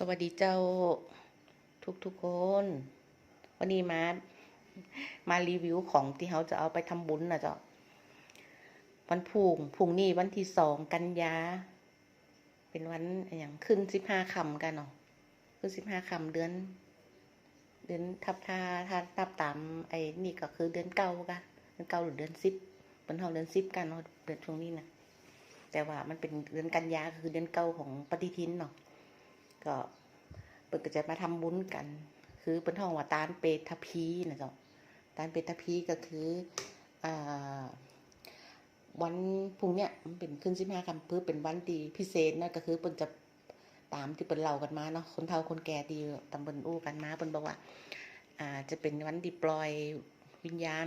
สวัสดีเจ้าทุกทุกๆคน วันนี้มา มารีวิวของที่เขาจะเอาไปทำบุญนะเจ้าวันพุ่งพุ่งนี่วันที่สองกันยา เป็นวันอย่างขึ้นสิบห้าคำกันเนาะขึ้นสิบห้าคำเดือน เดือนทับท่าถ้าทับตามไอ้นี่ก็คือเดือนเก้ากะเดือนเก้าหรือเดือนสิบเป็นห้องเดือนสิบกันเนาะเดือนช่วงนี้นะแต่ว่ามันเป็นเดือนกันยาคือเดือนเก้าของปฏิทินเนาะ ก็เปิดก็จะมาทำบุญกัน คือเป็นห้องว่าตาลเปทพีนะเจ้าตาลเปทพีก็คืออ่าวันพรุ่งเนี้ยมันเป็นขึ้นสิบห้าคำพื้เป็นวันดีพิเศษนะก็คือเปินจะตามที่เปินเล่ากันมาเนาะคนเฒ่าคนแก่ที่ตำบลอู้กันมาเปินบอกว่าอ่าจะเป็นวันที่ปล่อยวิญญาณ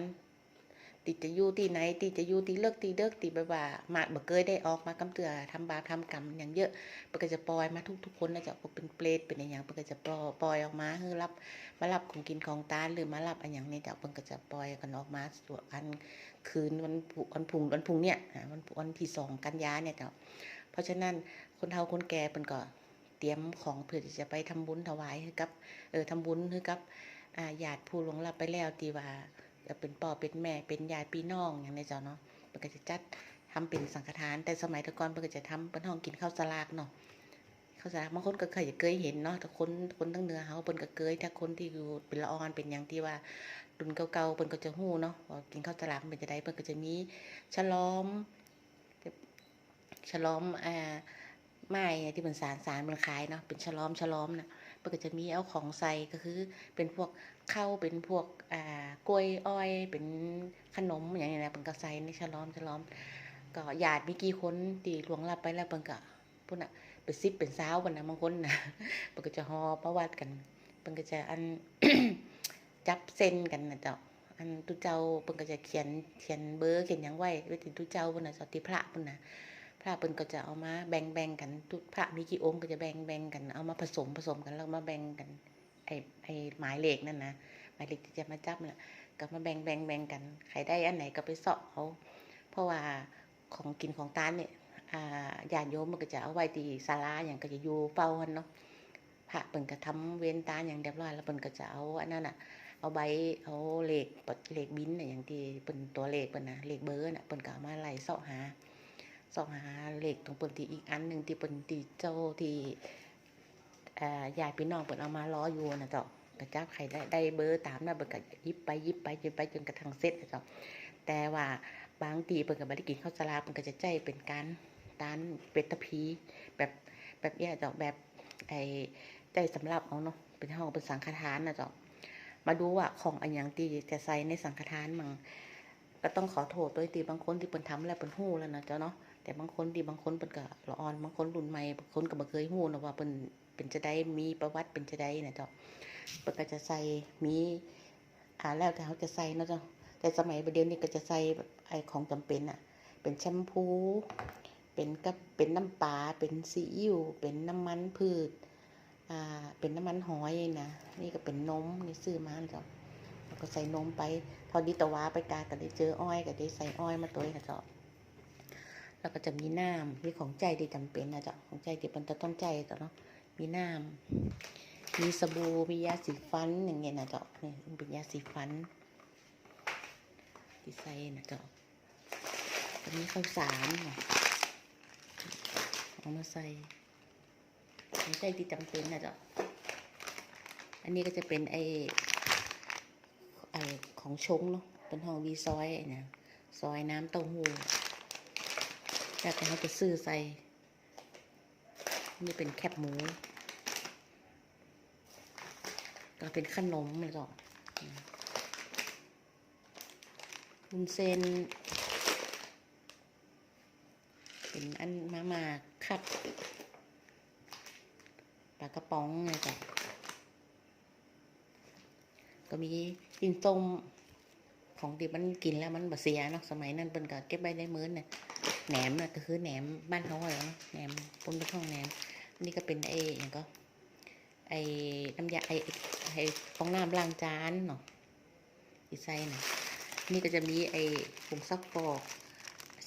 ติจะอยู่ที่ไหนติจะอยู่ที่เลิกที่เลิกที่แบบว่ามาบ่เคยได้ออกมากำเตือทำบาปทำกรรมอย่างเยอะปก็จะปล่อยมาทุกๆคนนะจ๊ะพวกเป็นเปรตเป็นอะไรอย่างปก็จะปล่อยปล่อยออกมาคือรับมารับของกินของตานหรือมารับอันอย่างนี้จะเปินก็จะปล่อยกันออกมาส่วนอันคืนวันพุวันพุงวันพุงเนี่ยวันวันที่สองกันยาเนี่ยจ้ะเพราะฉะนั้นคนเฒ่าคนแก่เปินก็เตรียมของเพื่อที่จะไปทำบุญถวายให้กับเออทำบุญให้กับอ่าญาติผู้ล่วงลับไปแล้วที่ว่า จะเป็นพ่อเป็นแม่เป็นญาติพี่น้องอย่างในี้จ้ะเนาะเปินก็จะจัดทำเป็นสังฆทาน แต่สมัยแต่ก่อนเพิ่นก็จะทำเป็นห้องกินข้าวสลากเนาะข้าวสลากบางคนก็เคยเคยเห็นเนาะแต่คนคนทั้งเนื้อเฮาเพิ่นก็เคยถ้าคนที่อยู่เป็นละออนเป็นอย่างที่ว่ารุ่นเก่าๆเพิ่นก็จะฮู้เนาะว่ากินข้าวสลากเป็นจังได้เพิ่นก็จะมีฉลอมฉลอมอ่าไม้ที่เพิ่นสารสารมันขายเนาะเป็นฉลอมฉลอมน่ะเพิ่ นก็จะมีเอาของใส่ก็คือเป็นพวกข้าวเป็นพวกอ่ากล้วยอ้อย เป็นขนมอย่างนี้นะเพิ่นก็ใส่ในฉลอมฉลอม ก็ญาติมีกี่คนตีหลวงรับไปแล้วเพิ่นก็พุ่นน่ะเป็นสิบเป็นสาวกันนะบางคนนะเพิ่นก็จะฮอประวัติกันเพิ่นก็จะอันจับเส้นกันนะเจ้าอันตุเจ้าเพิ่นก็จะเขียนเขียนเบอร์เขียนยังไว้ไว้ถึงตุเจ้าพุ่นน่ะเจ้าที่พระพุ่นน่ะ พระเพิ่นก็จะเอามาแบ่งๆกันทุกพระมีกี่องค์ก็จะแบ่งๆกันเอามาผสมผสมกันแล้วมาแบ่งกันไอ้ไอ้หมายเลขนั่นนะหมายเลขที่จะมาจับน่ะก็มาแบ่งแบ่งแบ่งกันใครได้อันไหนก็ไปเสาะเอาเพราะว่าของกินของตานเนี่ยอ่าญาติโยมมันก็จะเอาไว้ที่ศาลาอย่างก็จะอยู่เฝ้ากันเนาะพระเปิ่นก็ทำเวรตานอย่างเรียบร้อยแล้วเปิ่นก็จะเอาอันนั้นน่ะเอาใบเอาเลขเลขบินน่ะอย่างที่เปิ่นตัวเลขเปิ่นนะเลขเบอร์น่ะเปิ่นก็เอามาไล่เสาะหา สาะหาเหลขตรงเปิ่นที่อีกอันหนึ่งที่เปิ่นที่เจ้าที่อ่าญาติพี่น้องเปิ่นเอามาล้ออยู่นะเจ้าก็จับใครได้ได้เบอร์ตามนั้นเปิ่นก็ยิบไปยิบไปยิบไปจนกระทั่งเสร็จนะเจ้าแต่ว่าบางทีเปิ่นก็บ่ได้กินข้าวสลาเปิ่นก็จะใจเป็นการตานเป็ดตะพีแบบแบบเนี้ยเจ้าแบบไอ้ใจสำหรับเอาเนาะเป็นห้องเป็นสังฆทานนะเจ้ามาดูว่าของอันยังที่จะใส่ในสังฆทานมั่ง ก็ต้องขอโทษด้วยตีบางคนที่เปิ่นทำแล้วเปิ่นฮู้แล้วนะเจ้าเนาะแต่บางคนที่บางคนเปิ่นก็ละอ่อนบางคนรุ่นใหม่บางคนก็บ่เคยฮู้นะว่าเปิ่นเป็นจะได้มีประวัติเป็นจะได้นะเจ้าเปิ่นก็จะใส่มีอ่าแล้วแต่เขาจะใส่นะเจ้าแต่สมัยเดี๋ยวนี้ก็จะใส่ไอของจำเป็นอะเป็นแชมพูเป็นกับเป็นน้ำปลาเป็นซีอิ๊วเป็นน้ำมันพืชอ่าเป็นน้ำมันหอยนะนี่ก็เป็นนมนี่ซื้อมาเจ้าแล้ว ก็ใส่นมไปพอดีตะวาไปกาก็ได้เจออ้อยก็ได้ใส่อ้อยมาตัวนะเจ้าแล้วก็จะมีน้ำมีของใจที่จำเป็นนะเจ้าของใจที่มันจะต้องใจเจ้าเนาะมีน้ำมีสบู่มียาสีฟันอย่างเงี้ยนะเจ้านี่เป็นยาสีฟันที่ใส่นะเจ้าอันนี้ข้าวสารเอามาใส่ไม่ใช่ที่จำเป็นนะเจ้าอันนี้ก็จะเป็นไอ ของชงเนาะเป็นห้องวีซอยเนี่ยซอยน้ำเต้าหู้แต่เขาจะซื้อใส่ นี่เป็นแคบหมูก็เป็นขนมเลยจ้ะวุ้นเส้นเป็นอันมามาคัดปลากระป๋องไงจ้ะก็มี กินต้มของที่มันกินแล้วมันบะเสียเนาะสมัยนั้นเป็นก็เก็บไว้ในมื้อเนี่ยแหนมน่ะก็คือแหนมบ้านเขาเหรอแหนมปนเป็นข้องแหนม นี่ก็เป็นไอ้อย่างก็ไอ้น้ำยาไอ้ไอ้ฟองน้ำล้างจานเนาะอีไซน่ะนี่ก็จะมีไอ้ผงซักฟอก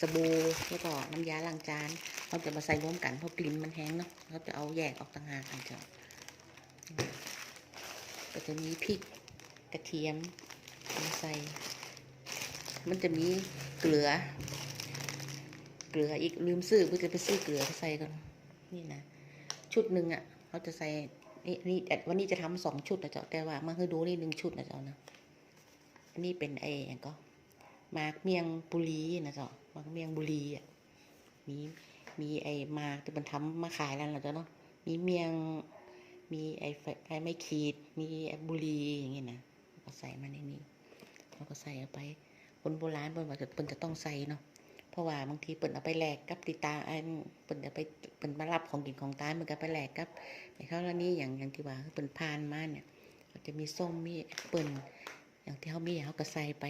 สบู่แล้วก็น้ำยาล้างจานเราจะมาใส่รวมกันเพราะกลิ่นมันแห้งเนาะเราจะเอาแยกออกต่างหากกันเจ้าก็จะมีพริก กระเทียมใส่ มันจะมีเกลือ เกลืออีกลืมซื้อเพื่อจะไปซื้อเกลือใส่กันนี่นะชุดหนึ่งอะเขาจะใส่นี่นี่แต่วันนี้จะทำสองชุดนะเจ้าแต่ว่ามาให้ดูนี่หนึ่งชุดนะเจ้านะอันนี้เป็นไอ้ย่างก็มากเมียงบุรีนะเจ้ามากเมียงบุรีอะมีมีไอ้มากที่มันทำมาขายแล้วนะเจ้าเนาะมีเมียงมีไอ้ไฟไอ้ไม่ขีด มีไอ้บุรีอย่างงี้นะ ก็ใส่มาในนี้เราก็ใส่เอาไป คนโบราณเปิ้นว่าจะเปิ้นจะต้องใส่เนาะเพราะว่าบางทีเปิ่นเอาไปแลกกับติตาอันเปิ่นเอาไปเปิ่นมารับของกินของตายมันก็ไปแลกกับไอ้ข้าแล้วนี่อย่างอย่างที่ว่าเปิ่นพานมาเนี่ยจะมีส้มมีแอปเปิลอย่างที่เขามีเขาก็ใส่ไป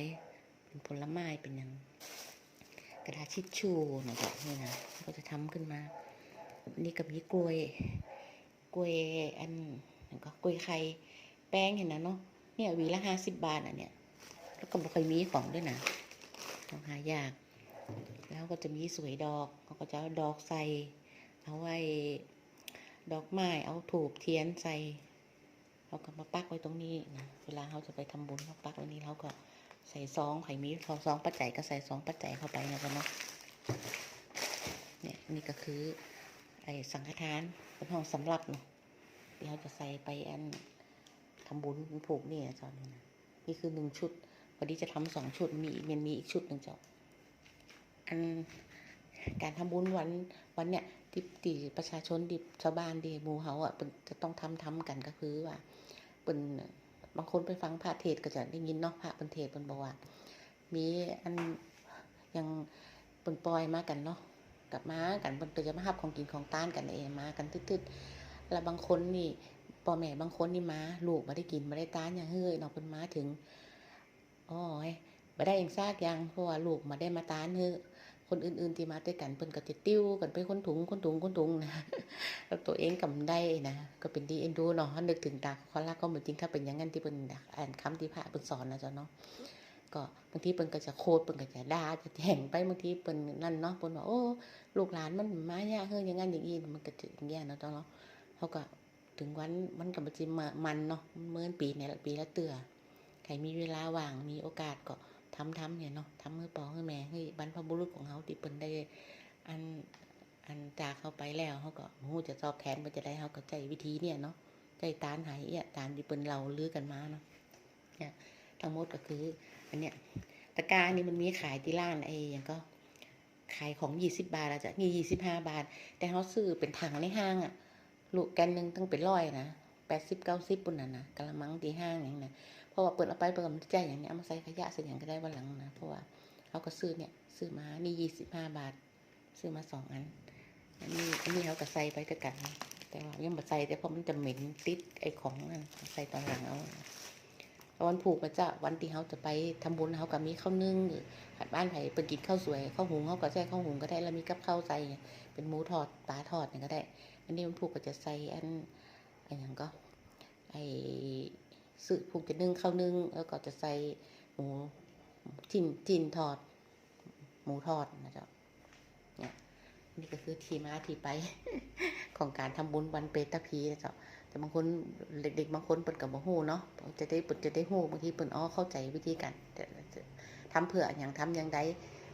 เป็นผลไม้เป็นอย่างกระดาษชิดชูนะจ๊ะนี่นะก็จะทำขึ้นมาอันนี้ก็มีกล้วย กล้วยอันนั้นก็กล้วยไข่แป้งเห็นนะเนาะ เนี่ยวีละห้าสิบบาทอะเนี่ย แล้วก็บ่เคยมีของด้วยนะต้องหายาก แล้วก็จะมีสวยดอกเขาก็จะเอาดอกใส่ เอาไว้ดอกไม้เอาถูกเทียนใส่เราก็มาปักไว้ตรงนี้นะเวลาเขาจะไปทำบุญเขาปักไว้นี้เราก็ใส่ซองไข่มีซอซองปัจจัยก็ใส่ซองปัจจัยเข้าไปนะจ๊ะเนาะเนี่ยนี่ก็คือไอ้สังฆทานเป็นห้องสำหรับเนาะที่เราจะใส่ไปอัน ทำบุญผูกนี่นะจ๊ะนี่นะนี่คือหนึ่งชุดวันนี้จะทำสองชุดมีมันมีอีกชุดหนึ่งจ้ะอันการทำบุญวันวันเนี้ยที่ที่ประชาชนดิชาวบ้านดีหมู่เฮาอะเปิ้นจะต้องทำทำกันก็คือว่าเปิ้นบางคนไปฟังพระเทศก็จะได้ยินเนาะพระเปิ้นเทศเปิ้นบอกว่ามีอันยังเปิ้นปล่อยมากันเนาะกลับมากันเปิ้นก็จะมาหับของกินของต้านกันเองมากันทึดๆแล้วบางคนนี่ พ่อแม่บางคนนี่มาลูกมาได้กินมาได้ตานอย่างเฮ้ยเนาะเพิ่นมาถึงอ๋อยบ่ได้เองซากยังเพราะว่าลูกมาได้มาตานเฮ้อคนอื่นๆที่มาด้วยกันเพิ่นก็จะติ้วกันไปคนถุงคนถุงคนถุงนะแล้วตัวเองกำได้นะก็เป็นดีเอ็นดูเนาะนึกถึงตาเขารักก็เหมือนจริงถ้าเป็นอย่างนั้นที่เพิ่นอ่านคำที่พระเพิ่นสอนนะจ๊ะเนาะก็บางทีเพิ่นก็จะโคตรเพิ่นก็จะด่าจะแห่งไปบางทีเพิ่นนั่นเนาะเพิ่นว่าโอ้ลูกหลานมันมาเนี่ยเฮ้ยอย่างนั้นอย่างนี้มันก็จะอย่างเงี้ยเนาะจ๊ะเนาะเขาก็ ถึงวันมันก็บ่จิมามันเนาะเมื่อปีเนี่ยปีละเตือใครมีเวลาว่างมีโอกาสก็ทำทำเนี่ยเนาะทำเมื่อปอให้แม่ให้บรรพบุรุษของเขาที่เปิ้นได้ อันอันจากเขาไปแล้วเขาก็หูจะตอบแทนมันจะได้เขาก็ใจวิธีเนี่ยเนาะใจตานหายเนี่ยตานที่เปิ้นเราลือกันมาเนาะเนี่ยทั้งหมดก็คือ อันเนี้ยตะกร้านี่มันมีขายที่ร้านไอ้อย่างก็ขายของยี่สิบบาทอะจ้ะนี่ยี่สิบห้าบาท แต่เขาซื้อเป็นถังในห้างอะ ลูกแกนหนึ่งตั้งเป็นร้อยนะแปดสิบเก้าสิบปุ่นน่ะนะกะละมังที่ห้างอย่างนั้นะเพราะว่าเปิดเอาไปเปิดกับใจอย่างนี้เอามาใส่ขยะใส่อย่างก็ได้วันหลังนะเพราะว่าเขาก็ซื้อเนี่ยซื้อมานี่ยี่สิบห้าบาท ซื้อมาสองอันอันนี้อันนี้เขาก็ใส่ไปด้วยกันแต่ว่ายังมาใส่แต่เพราะมันจะเหม็นติดไอ้ของนั่นใส่ตอนหลังเอาวันผูกมาจะวันที่เขาจะไปทำบุญเขาก็มีข้าวนึ่งหรือขัดบ้านไผ่เป็นกินข้าวสวยข้าวหุงเขาก็ใส่ข้าวหุงก็ได้แล้วมีกับข้าวใส่เป็นหมูทอดปลาทอดเนี่ยก็ได้ อันนี้มันผูกก็จะใส่อันอันอย่างก็ไอซื้อผูกจะนึ่งข้าวนึ่งแล้วก็จะใส่หมูจินจินทอด หมูทอดนะจ๊ะเนี่ยนี่ก็คือทีมาทีไปของการทำบุญวันเปตะพีนะจ๊ะแต่บางคนเด็กๆบางคนเปิดกับบ่ฮู้เนาะจะได้เปิดจะได้ฮู้บางทีเปิดอ้อเข้าใจวิธีการแต่ทำเผื่ออย่างทำอย่างใด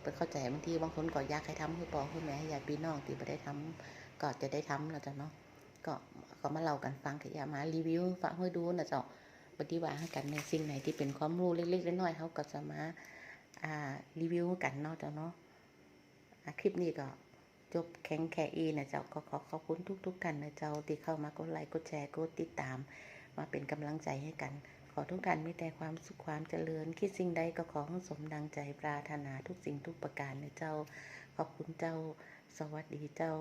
เปิดเข้าใจบางทีบางคนก็อยากให้ทำคือปอคือแม่ให้ญาติพี่น้องที่ไม่ได้ทำ ก็จะได้ทำนะจ๊ะเนาะก็ก็มาเล่ากันฟังกับยามารีวิวฟังให้ดูนะจ๊ะปฏิบัติให้กันในสิ่งไหนที่เป็นความรู้เล็กๆน้อยๆเขาก็จะมาอ่ารีวิวกันเนาะเจ้าเนาะอะคลิปนี้ก็จบแข็งแค่อีนะเจ้าก็ขอขอบคุณทุกๆท่านนะเจ้าที่เข้ามากดไลค์กดแชร์กดติดตาม มาเป็นกำลังใจให้กัน ขอทุกท่านมีแต่ความสุขความเจริญ คิดสิ่งใดก็ขอให้สมดังใจปรารถนาทุกสิ่งทุกประการนะเจ้า ขอบคุณเจ้า สวัสดีเจ้า